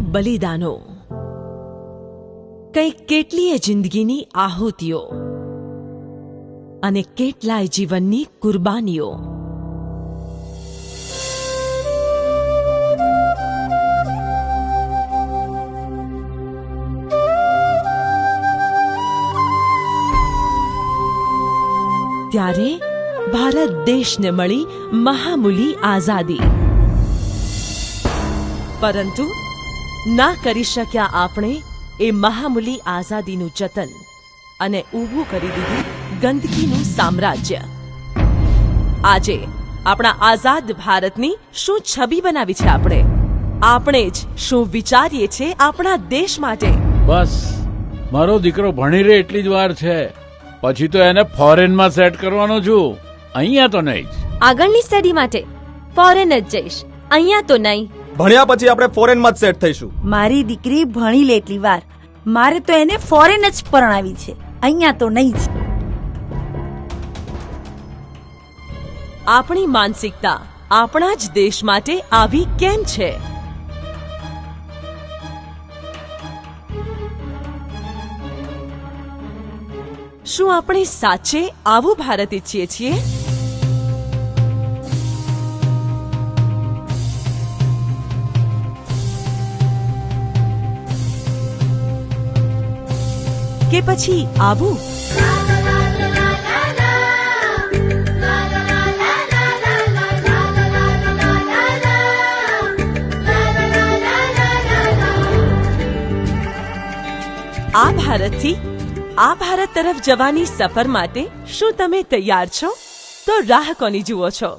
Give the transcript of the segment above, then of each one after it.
બલિદાનો કંઈક કેટલીય જિંદગીની આહુતિઓ અને કેટલાય જીવનની કુરબાનીઓ. ત્યારે ભારત દેશને મળી મહામૂલી આઝાદી. પરંતુ ના કરી શક્યા આપણે એ મહામૂલી આઝાદીનું જતન અને ઊભું કરી દીધું ગંદકીનું સામ્રાજ્ય. આજે આપણા આઝાદ ભારતની શું છબી બનાવી છે આપણે? આપણે જ શું વિચારીએ છે આપણા દેશ માટે? બસ મારો દીકરો ભણી રહે એટલી જ વાર છે. પછી તો એને ફોરેનમાં સેટ કરવાનો છું. અહીંયા તો નહીં આગળની સ્ટડી માટે ફોરેન જ જઈશ. અહીંયા તો નહીં. ભણ્યા પછી આપણે ફોરેનમાં જ સેટ થઈશું. મારી દીકરી ભણી લે એટલી વાર. મારે તો એને ફોરેન જ પરણાવી છે. અહીંયા તો નહીં જ. આપણી માનસિકતા આપણા જ દેશ માટે આવી કેમ છે? શું આપણે સાચે આવું ભારત ઈચ્છીએ છીએ? કે પછી આબુ આ ભારતથી આ ભારત તરફ જવાની સફર માટે શું તમે તૈયાર છો તો રાહ કોની જુઓ છો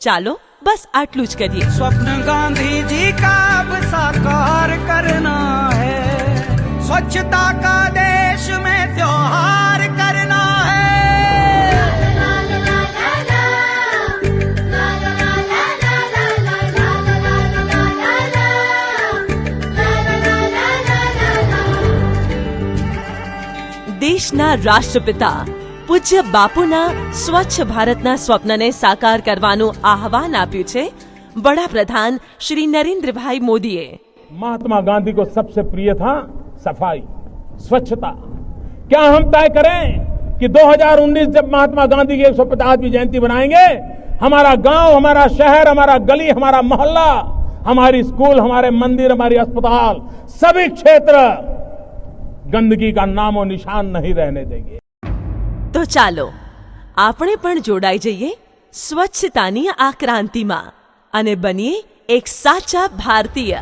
ચાલો બસ આટલું જ કરીએ સ્વપ્ન ગાંધીજી કા સાકાર કરના હે સ્વચ્છતા કા દે देश में त्योहार करना है દેશના રાષ્ટ્રપિતા પૂજ્ય બાપુના સ્વચ્છ ભારતના સ્વપ્નને સાકાર કરવાનું આહવાન આપ્યું છે વડાપ્રધાન શ્રી નરેન્દ્રભાઈ મોદીએ महात्मा गांधी को सबसे प्रिय था सफाई स्वच्छता क्या हम तय करें कि 2019 जब महात्मा गांधी की 150वीं जयंती बनाएंगे हमारा गांव हमारा शहर हमारा गली हमारा मोहल्ला हमारी स्कूल हमारे मंदिर हमारी अस्पताल सभी क्षेत्र गंदगी का नामो निशान नहीं रहने देंगे તો ચાલો આપણે પણ જોડાઈ જઈએ સ્વચ્છતાની આ ક્રાંતિમાં અને બનીએ એક સાચા ભારતીય